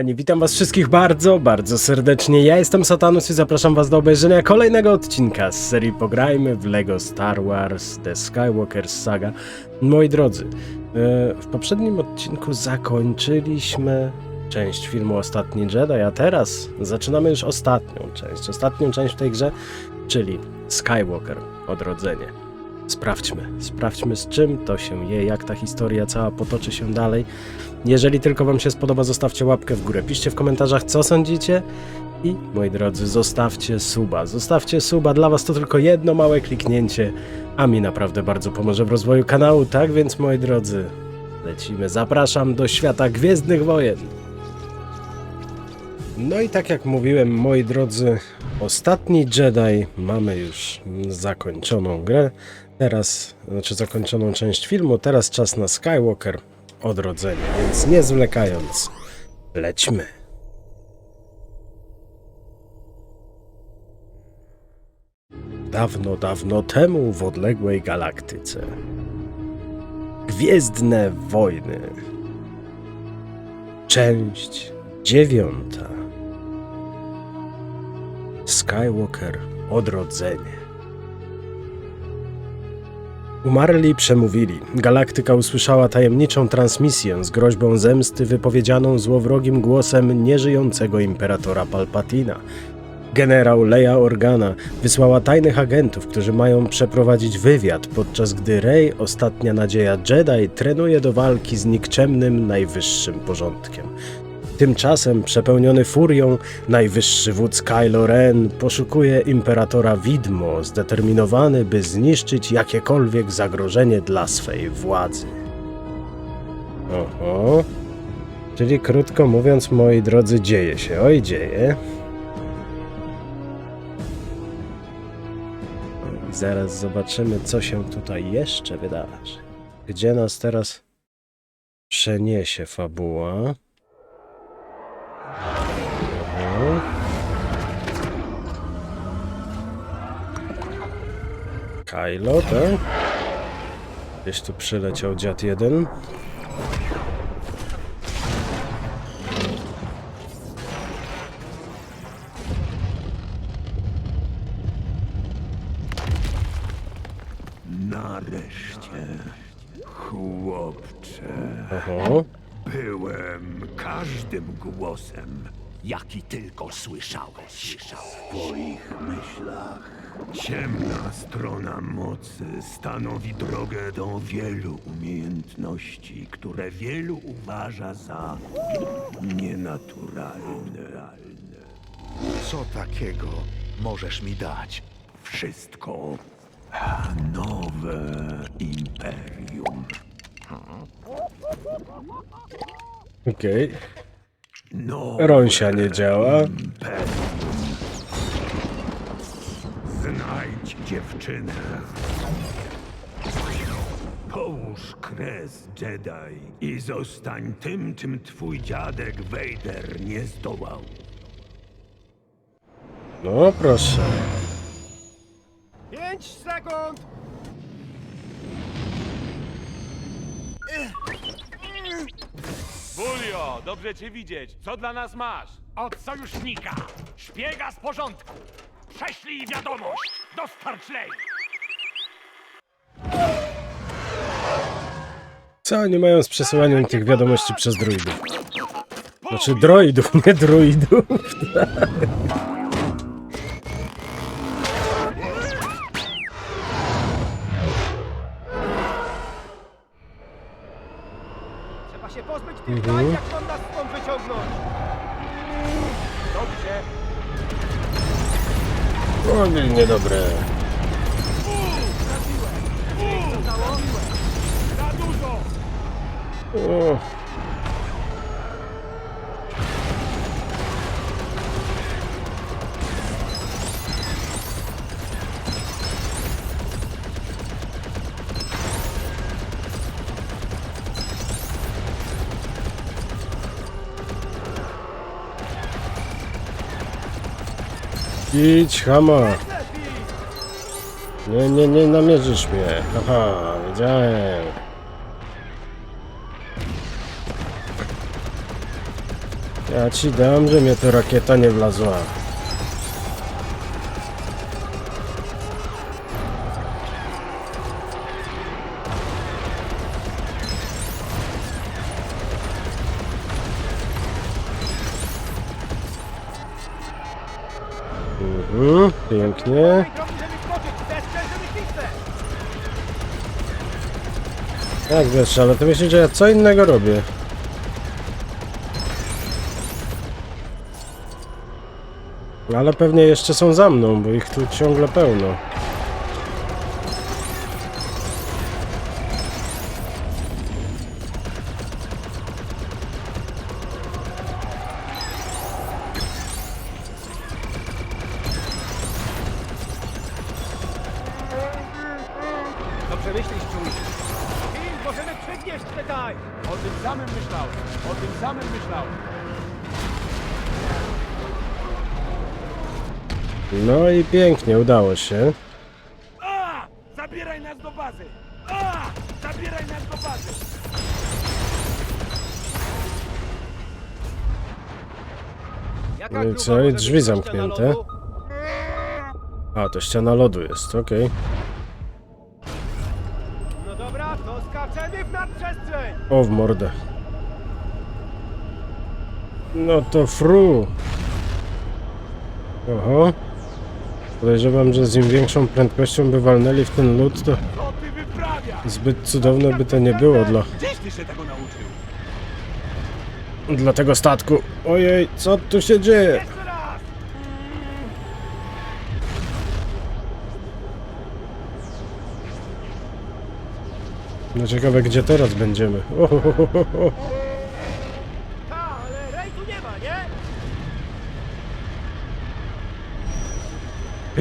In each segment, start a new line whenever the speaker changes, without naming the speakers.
kochani, witam was wszystkich bardzo, bardzo serdecznie. Ja jestem Satanus i zapraszam was do obejrzenia kolejnego odcinka z serii Pograjmy w LEGO Star Wars The Skywalker Saga. Moi drodzy, e, w poprzednim odcinku zakończyliśmy część filmu Ostatni Jedi, a teraz zaczynamy już ostatnią część, ostatnią część w tej grze, czyli Skywalker Odrodzenie. Sprawdźmy, sprawdźmy z czym to się je, jak ta historia cała potoczy się dalej. Jeżeli tylko Wam się spodoba, zostawcie łapkę w górę. Piszcie w komentarzach, co sądzicie. I moi drodzy, zostawcie suba. Zostawcie suba. Dla Was to tylko jedno małe kliknięcie, a mi naprawdę bardzo pomoże w rozwoju kanału. Tak więc, moi drodzy, lecimy. Zapraszam do świata Gwiezdnych Wojen. No i tak jak mówiłem, moi drodzy, ostatni Jedi mamy już zakończoną grę. Teraz, znaczy zakończoną część filmu. Teraz czas na Skywalker odrodzenie, więc nie zwlekając, lećmy. Dawno, dawno temu w odległej galaktyce. Gwiezdne wojny. Część dziewiąta. Skywalker odrodzenie. Umarli przemówili. Galaktyka usłyszała tajemniczą transmisję z groźbą zemsty wypowiedzianą złowrogim głosem nieżyjącego imperatora Palpatina. Generał Leia Organa wysłała tajnych agentów, którzy mają przeprowadzić wywiad, podczas gdy Rey, ostatnia nadzieja Jedi, trenuje do walki z nikczemnym najwyższym porządkiem. Tymczasem, przepełniony furią, najwyższy wódz Kylo Ren poszukuje imperatora widmo, zdeterminowany, by zniszczyć jakiekolwiek zagrożenie dla swej władzy. Oho. Czyli krótko mówiąc, moi drodzy, dzieje się. Oj, dzieje. Zaraz zobaczymy, co się tutaj jeszcze wydarzy. Gdzie nas teraz przeniesie fabuła? Kylo, tak? Gdzieś tu przyleciał dziad jeden.
Głosem, jaki tylko słyszałeś. W twoich myślach ciemna strona mocy stanowi drogę do wielu umiejętności, które wielu uważa za nienaturalne.
Co takiego możesz mi dać?
Wszystko nowe imperium.
Okej. Rąsia nie działa.
Znajdź dziewczynę. Połóż kres Jedi i zostań tym, czym twój dziadek Vader nie zdołał.
No proszę.
5 sekund!
Dobrze cię widzieć. Co dla nas masz?
Od sojusznika! Szpiega z porządku! Prześlij wiadomość! Dostarcz lej!
Co oni mają z przesyłaniem tych wiadomości przez druidów? Znaczy droidów, nie druidów.
Trzeba się pozbyć tych mhm. jak on nas stąd wyciągnąć! Dobrze!
O, niedobre.
Za dużo!
O. Idź, hama. Nie, nie, nie namierzysz mnie. Haha, wiedziałem. Ja ci dam, że mnie to rakieta nie wlazła. Mhm, pięknie. Jak wiesz, ale to myślisz, że ja co innego robię? Ale pewnie jeszcze są za mną, bo ich tu ciągle pełno. Pięknie, udało się.
A! Zabieraj nas do bazy! A! Zabieraj nas do bazy!
No i co, i drzwi zamknięte. A, to ściana lodu jest, okej.
No dobra, to skaczemy w nadprzestrzeń!
O, w mordę. No to fru. Oho. Podejrzewam, że z im większą prędkością by walnęli w ten lód, to zbyt cudowne by to nie było dla, dla tego statku. Ojej, co tu się dzieje? No ciekawe, gdzie teraz będziemy. Ohohoho.
Ta, ale Rej tu nie ma, nie?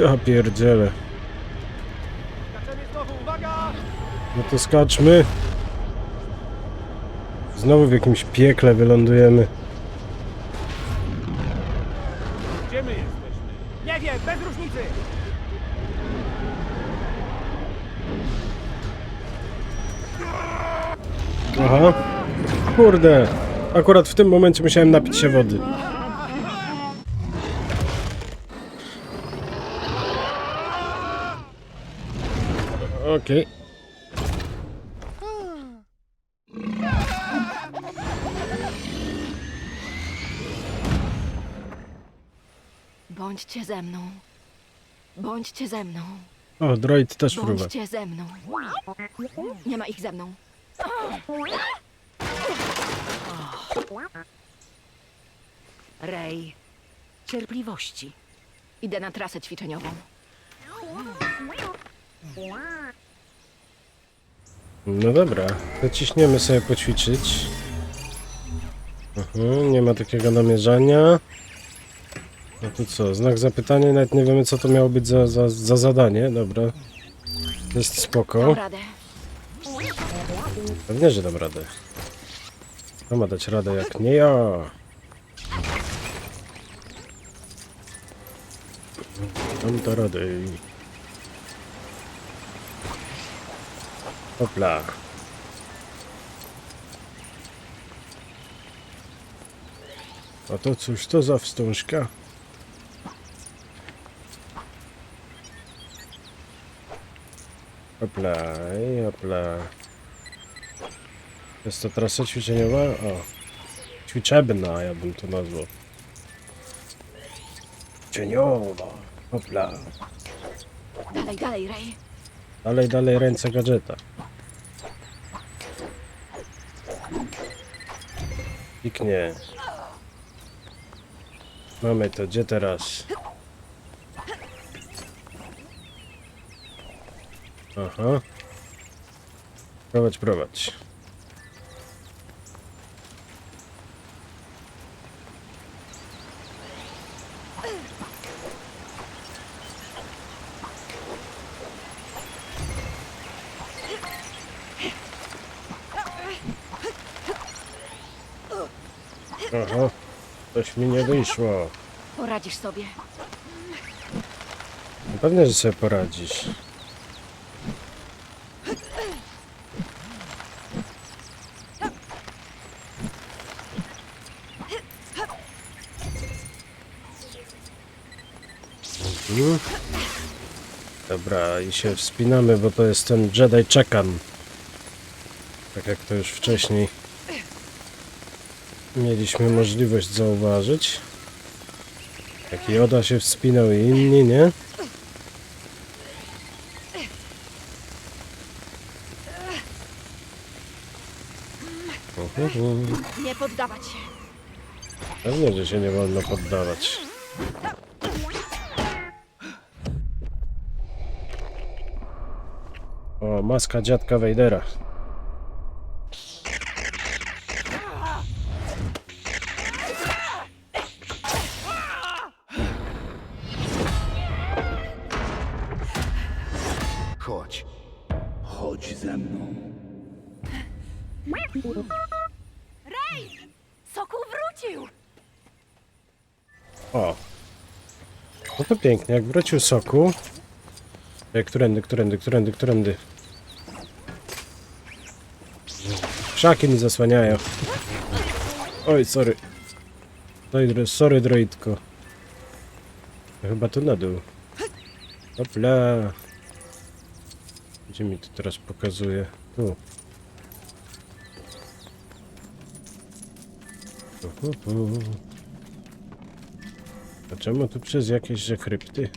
Ja pierdzielę.
Skaczemy znowu, uwaga!
No to skaczmy. Znowu w jakimś piekle wylądujemy.
Gdzie my jesteśmy?
Nie wiem, bez różnicy!
Aha. Kurde. Akurat w tym momencie musiałem napić się wody. Okej.
Bądźcie ze mną. Bądźcie ze mną.
O, droid też fruwa.
Bądźcie ze mną. Nie ma ich ze mną.
Rej, cierpliwości.
Idę na trasę ćwiczeniową.
No dobra, zaciśniemy sobie poćwiczyć. Mhm, nie ma takiego namierzania. No to co, znak zapytania, nawet nie wiemy co to miało być za, za, za zadanie, dobra. Jest spoko.
Dam radę.
Pewnie, że dam radę. Kto ma dać radę jak nie ja? Dam to radę. Hopla. A to cóż to za wstążka? Hopla, i hopla. Jest to trasa ćwiczeniowa? O. Ćwiczebna, ja bym to nazwał. Ćwiczeniowa. Hopla.
Dalej, dalej, Rej.
Dalej, dalej ręce gadżeta. Piknie. Mamy to, gdzie teraz? Aha. Prowadź, prowadź. Coś mi nie wyszło.
Poradzisz sobie.
Pewnie, że sobie poradzisz. Mhm. Dobra, i się wspinamy, bo to jest ten Jedi Czekam. Tak jak to już wcześniej mieliśmy możliwość zauważyć. Jak Joda się wspinał i inni, nie? Uhuhu.
Nie poddawać się.
Pewnie, że się nie wolno poddawać. O, maska dziadka Wejdera.
Chodź.
Chodź ze mną.
Soku wrócił!
O. No to pięknie, jak wrócił soku. E, Którędy, którędy, którędy, którędy. Krzaki mi zasłaniają. Oj, sorry. Dro- sorry, droidko. Chyba tu na dół. Hopla. Gdzie mi to teraz pokazuje? Tu. A czemu tu przez jakieś że krypty?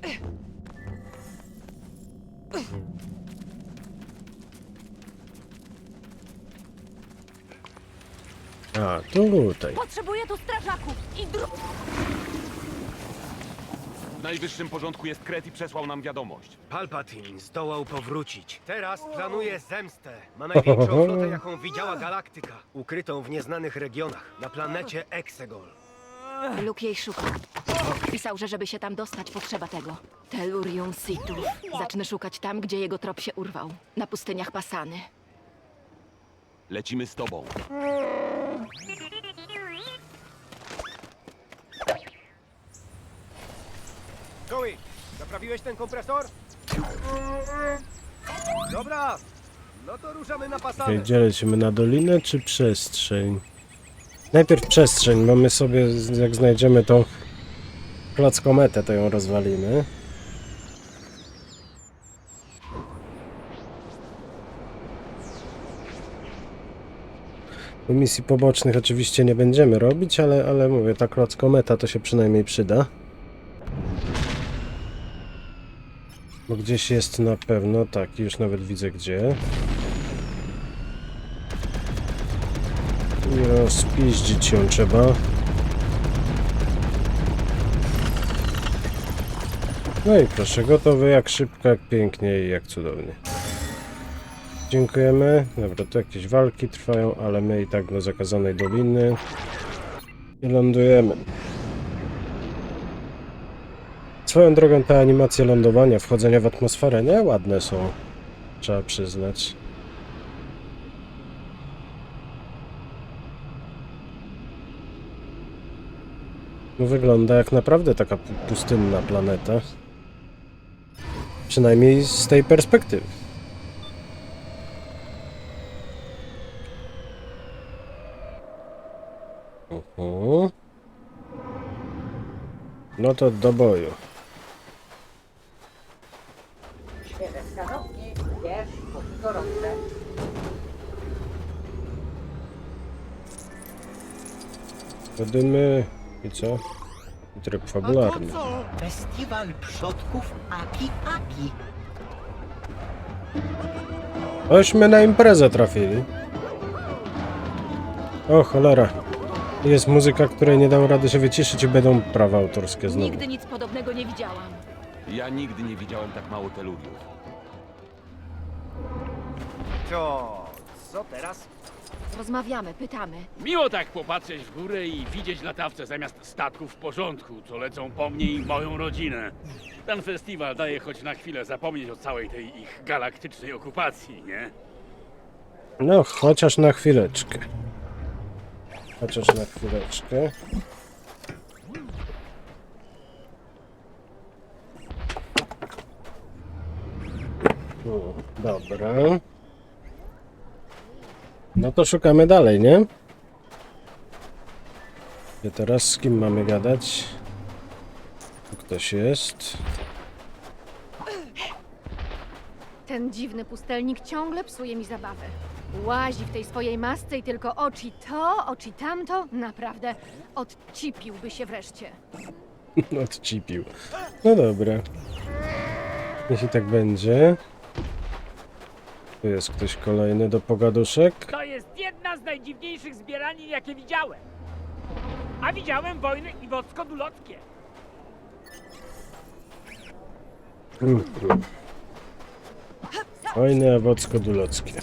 A, tutaj.
Potrzebuję tu strażaków i dru...
W najwyższym porządku jest Kret i przesłał nam wiadomość.
Palpatine zdołał powrócić. Teraz planuje zemstę. Ma największą flotę, jaką widziała galaktyka. Ukrytą w nieznanych regionach, na planecie Exegol.
Luke jej szuka. Pisał, że żeby się tam dostać, potrzeba tego. Tellurium Situ. Zacznę szukać tam, gdzie jego trop się urwał. Na pustyniach Pasany.
Lecimy z tobą.
Joey, naprawiłeś ten kompresor? Dobra, no to ruszamy na
Okay,
pasanę.
gdzie lecimy? Na dolinę czy przestrzeń? Najpierw przestrzeń, bo my sobie, jak znajdziemy tą klockometę, to ją rozwalimy. Misji pobocznych oczywiście nie będziemy robić, ale, ale mówię, ta klockometa to się przynajmniej przyda. Bo gdzieś jest na pewno, tak, już nawet widzę gdzie. I rozpiździć ją trzeba. No i proszę, gotowy jak szybko, jak pięknie i jak cudownie. Dziękujemy. Dobra, tu jakieś walki trwają, ale my i tak do zakazanej doliny. I lądujemy. Swoją drogą te animacje lądowania, wchodzenia w atmosferę, nie? Ładne są. Trzeba przyznać. No wygląda jak naprawdę taka pu- pustynna planeta. Przynajmniej z tej perspektywy. Uhu. No to do boju. Wchodzimy i co? I tryb fabularny.
Festiwal przodków Aki Aki.
Ośmy na imprezę trafili. O cholera. Jest muzyka, której nie dam rady się wyciszyć i będą prawa autorskie znowu.
Nigdy nic podobnego nie widziałam.
Ja nigdy nie widziałem tak mało teluriów.
To co teraz?
Rozmawiamy, pytamy.
Miło tak popatrzeć w górę i widzieć latawce zamiast statków w porządku, co lecą po mnie i moją rodzinę. Ten festiwal daje choć na chwilę zapomnieć o całej tej ich galaktycznej okupacji, nie?
No, chociaż na chwileczkę. Chociaż na chwileczkę. U, Dobra. No to szukamy dalej, nie? I teraz z kim mamy gadać? Tu ktoś jest.
Ten dziwny pustelnik ciągle psuje mi zabawę. Łazi w tej swojej masce i tylko oczy to, oczy tamto. Naprawdę, odcipiłby się wreszcie.
Odcipił. No dobra. Jeśli tak będzie. Tu jest ktoś kolejny do pogaduszek.
Jest jedna z najdziwniejszych zbieranin, jakie widziałem. A widziałem wojny i wocko-dulockie.
Wojny awocko-dulockie.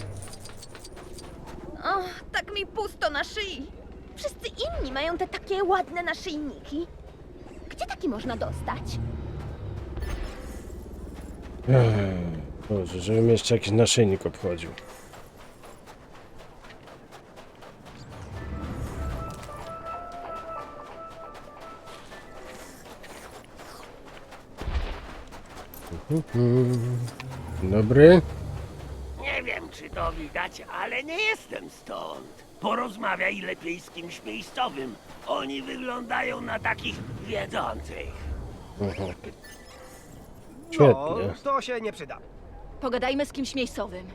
O, tak mi pusto na szyi. Wszyscy inni mają te takie ładne naszyjniki. Gdzie taki można dostać?
Ech, Boże, żebym jeszcze jakiś naszyjnik obchodził. Dzień Dobry.
Nie wiem, czy to widać, ale nie jestem stąd. Porozmawiaj lepiej z kimś miejscowym. Oni wyglądają na takich wiedzących.
Aha.
No,
Świetnie.
to się nie przyda.
Pogadajmy z kimś miejscowym.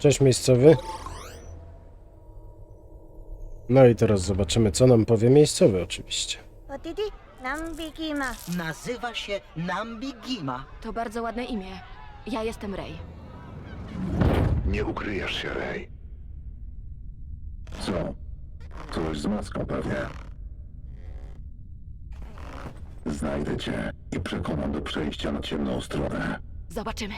Cześć miejscowy. No i teraz zobaczymy, co nam powie miejscowy oczywiście.
Nazywa się Nambigima.
To bardzo ładne imię. Ja jestem Rey.
Nie ukryjesz się, Rej. Co? Coś z maską pewnie. Znajdę cię i przekonam do przejścia na ciemną stronę.
Zobaczymy.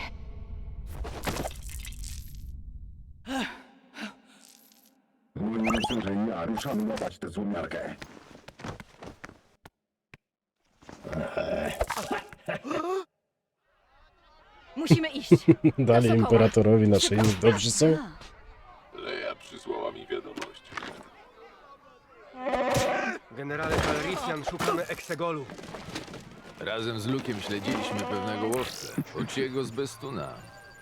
Myślę, że ja ruszam łapać tę złomiarkę.
Musimy iść.
Dali
sokoła.
imperatorowi naszyjnik, dobrzy są?
Leja przysłała mi wiadomość.
Generale Calrissian, szukamy Eksegolu.
Razem z Lukiem śledziliśmy pewnego łowcę, Ociego z Bestuna.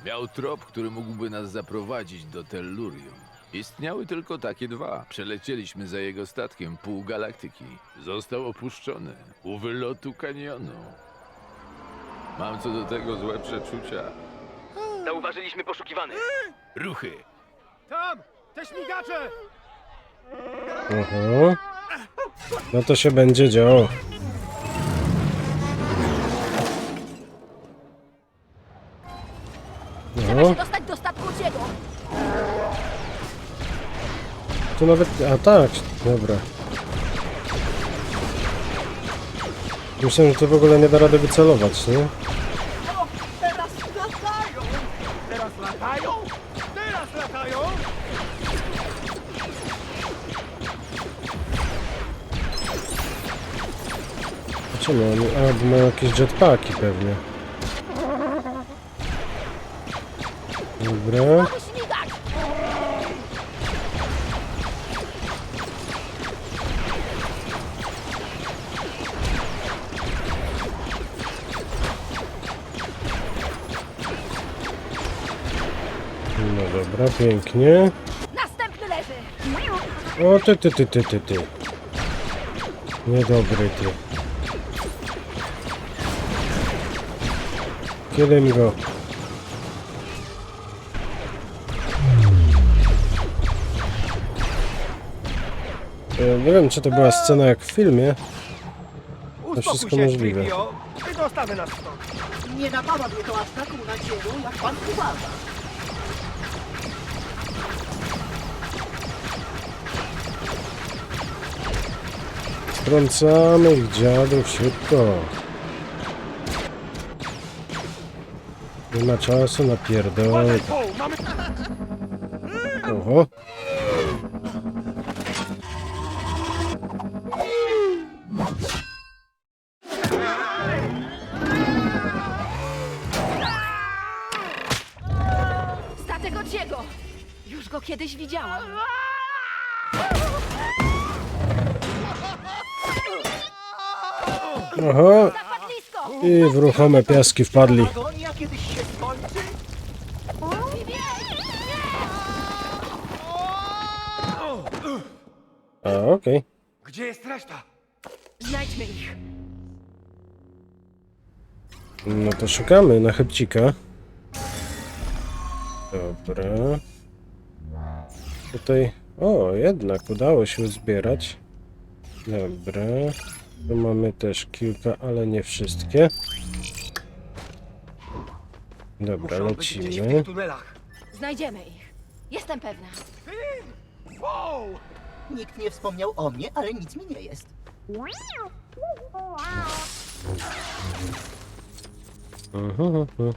Miał trop, który mógłby nas zaprowadzić do Tellurium. Istniały tylko takie dwa. Przelecieliśmy za jego statkiem pół galaktyki. Został opuszczony u wylotu kanionu. Mam co do tego złe przeczucia.
Zauważyliśmy poszukiwany.
Ruchy!
Tam! Te śmigacze!
Aha. No to się będzie działo. A tak, dobra. Myślałem, że to w ogóle nie da rady wycelować, nie?
Teraz latają! Teraz latają?
Teraz latają!
Czemu oni? A, bo mają jakieś jetpacki pewnie. Dobra. Dobra, pięknie.
Następny leży!
O, ty, ty, ty, ty, ty, ty. Niedobry ty. Kielem go. E, Nie wiem, czy to była scena jak w filmie.
Uspokój
wszystko możliwe.
Nie napada mnie to aż taką nadzieją, jak pan uważa.
Strącamy ich dziadów szybko. Nie ma czasu na
mamy...
Oho.
Zapadlisko!
I w ruchome piaski wpadli. A, okej.
Gdzie jest reszta?
Znajdźmy ich.
No to szukamy na chybcika. Dobra. Tutaj... O, jednak udało się zbierać. Dobra. Tu mamy też kilka, ale nie wszystkie. Dobra,
Muszą być gdzieś w
lecimy.
tych tunelach.
Znajdziemy ich. Jestem pewna.
Wow!
Nikt nie wspomniał o mnie, ale nic mi nie jest.
Mhm, mhm.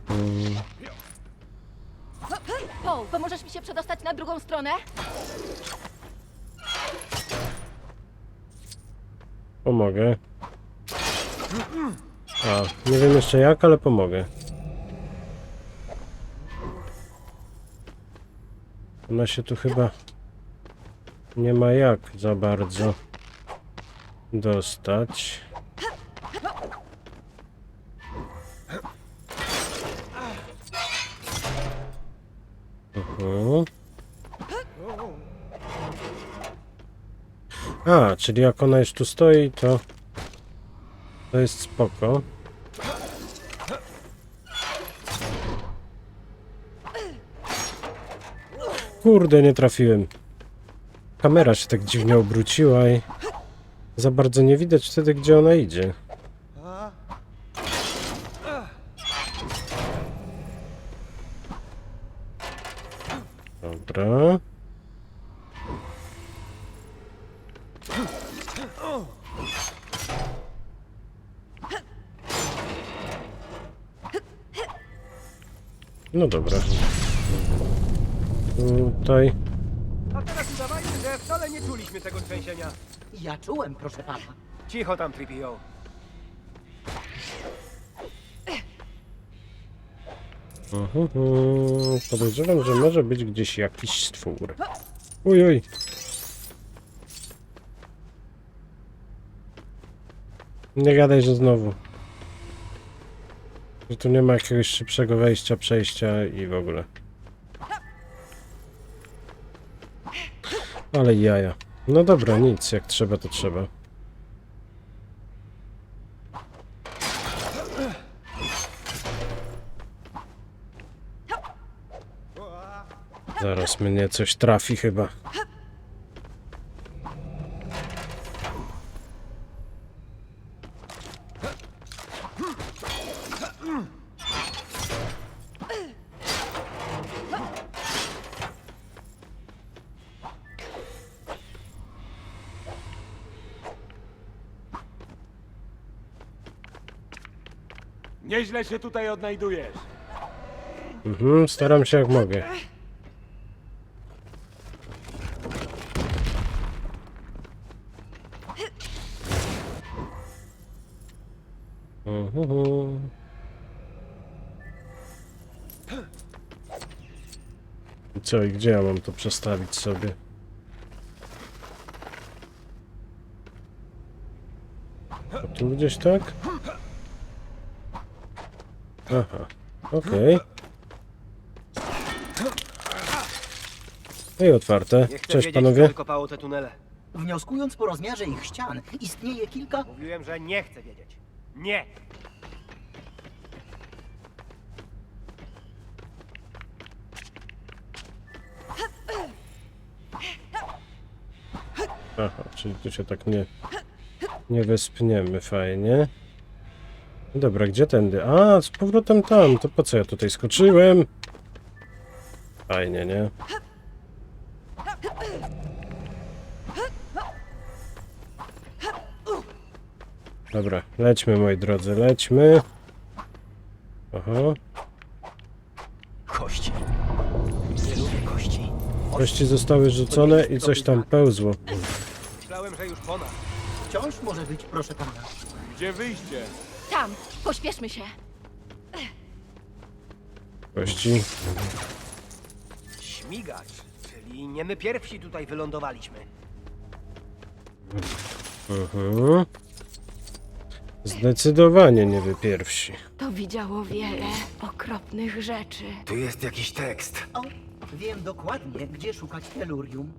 Paul, pomożesz mi się przedostać na drugą stronę?
Pomogę. A, nie wiem jeszcze jak, ale pomogę. Ona się tu chyba nie ma jak za bardzo dostać. Mhm. A, czyli jak ona już tu stoi, to to jest spoko. Kurde, nie trafiłem. Kamera się tak dziwnie obróciła i za bardzo nie widać wtedy, gdzie ona idzie. Dobra. No dobra. Tutaj.
A teraz udawajmy, że wcale nie czuliśmy tego trzęsienia.
Ja czułem, proszę pana.
Cicho tam, Tripio.
Mhm, mhm. Podejrzewam, że może być gdzieś jakiś stwór. Uj, uj. Nie gadaj, że znowu. Że tu nie ma jakiegoś szybszego wejścia, przejścia i w ogóle. Ale jaja. No dobra, nic. Jak trzeba, to trzeba. Zaraz mnie coś trafi chyba.
Nieźle się tutaj odnajdujesz.
Mhm, staram się jak mogę. Mhm. I Co i gdzie ja mam to przestawić sobie? A tu gdzieś tak? Aha, okej. No i otwarte.
Nie chcę
Cześć
wiedzieć,
panowie.
kto wykopało te tunele.
Wnioskując po rozmiarze ich ścian, istnieje kilka...
Mówiłem, że nie chcę wiedzieć. Nie!
Aha, czyli tu się tak nie, nie wespniemy, fajnie. Dobra, gdzie tędy? A, z powrotem tam, to po co ja tutaj skoczyłem? Fajnie, nie? Dobra, lećmy moi drodzy, lećmy. Aha,
Kości. Nie lubię kości.
kości zostały rzucone i coś tam pełzło.
Myślałem, że już po nas.
Wciąż może być, proszę pana.
Gdzie wyjście?
Tam! Pośpieszmy się.
Kości.
Śmigacz. Czyli nie my pierwsi tutaj wylądowaliśmy.
Mhm. Zdecydowanie nie wy pierwsi.
To widziało wiele okropnych rzeczy.
Tu jest jakiś tekst.
O, wiem dokładnie, gdzie szukać telurium.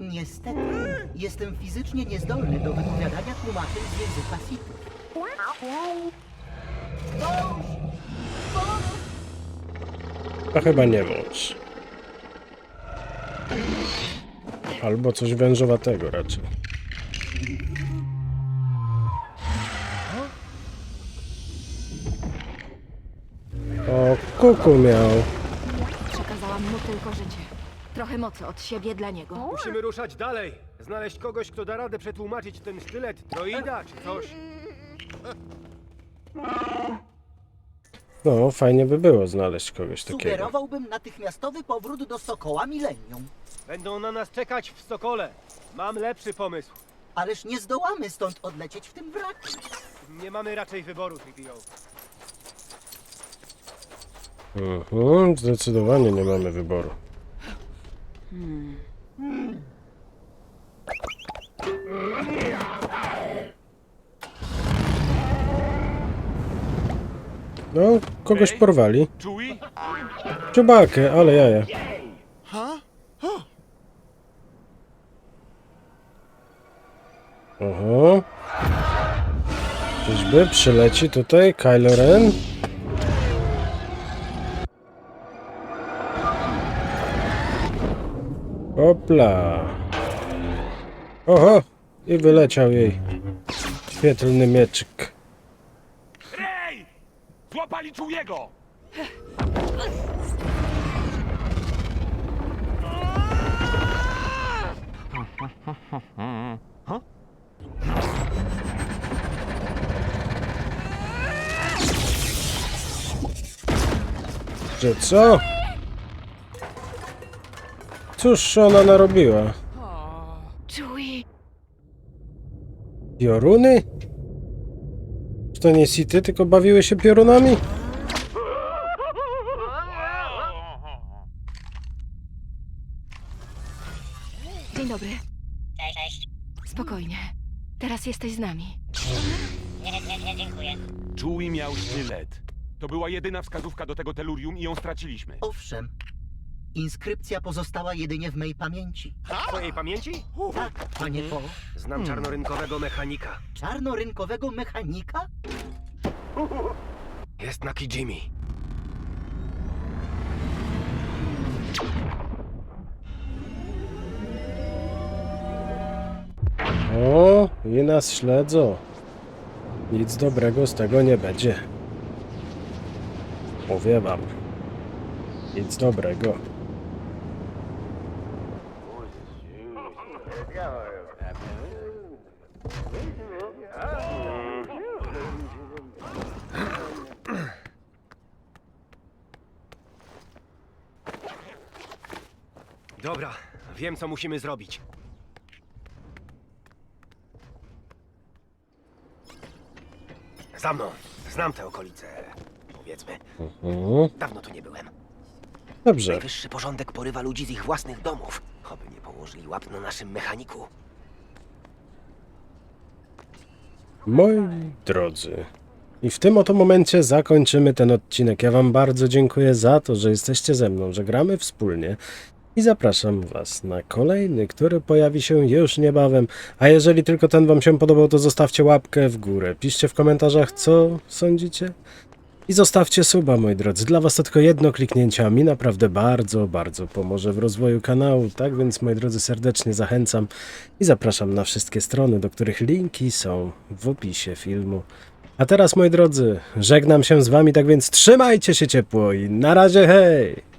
Niestety, jestem fizycznie niezdolny do wypowiadania tłumaczeń z języka Sithów.
To chyba nie mąż. Albo coś wężowatego raczej. O, kuku miał.
Przekazałam mu tylko życie. Trochę mocy od siebie dla niego.
Musimy ruszać dalej. Znaleźć kogoś, kto da radę przetłumaczyć ten sztylet, droida czy coś.
No, fajnie by było znaleźć kogoś takiego.
Sugerowałbym natychmiastowy powrót do Sokoła Millennium.
Będą na nas czekać w Sokole. Mam lepszy pomysł.
Ależ nie zdołamy stąd odlecieć w tym wraku.
Nie mamy raczej wyboru, TPO.
Mhm, zdecydowanie nie mamy wyboru. No, kogoś porwali. Czubakę, ale jaja. Oho. Czyżby przyleci tutaj Kylo Ren? Hopla. Oho! I wyleciał jej świetlny mieczyk.
Złapali Chewiego!
Że co? Cóż ona narobiła?
Chewie!
Pioruny? Czy to nie sity, tylko bawiły się piorunami?
Dzień dobry. Spokojnie. Teraz jesteś z nami.
Chewie miał sztylet. To była jedyna wskazówka do tego telurium i ją straciliśmy.
Owszem, inskrypcja pozostała jedynie w mej pamięci.
W twojej pamięci?
Tak, panie Po,
Znam czarnorynkowego mechanika.
czarnorynkowego mechanika?
Jest na Kijimi.
O, i nas śledzą. Nic dobrego z tego nie będzie. Mówię wam. Nic dobrego.
Wiem co musimy zrobić. Za mną. Znam te okolice. Powiedzmy.
Mhm.
Dawno tu nie byłem.
Dobrze.
Najwyższy porządek porywa ludzi z ich własnych domów. Oby nie położyli łap na naszym mechaniku.
Moi drodzy, i w tym oto momencie zakończymy ten odcinek. Ja Wam bardzo dziękuję za to, że jesteście ze mną, że gramy wspólnie i zapraszam Was na kolejny, który pojawi się już niebawem. A jeżeli tylko ten Wam się podobał, to zostawcie łapkę w górę. Piszcie w komentarzach, co sądzicie. I zostawcie suba, moi drodzy. Dla Was to tylko jedno kliknięcie, a mi naprawdę bardzo, bardzo pomoże w rozwoju kanału. Tak więc, moi drodzy, serdecznie zachęcam i zapraszam na wszystkie strony, do których linki są w opisie filmu. A teraz, moi drodzy, żegnam się z Wami, tak więc trzymajcie się ciepło i na razie, hej!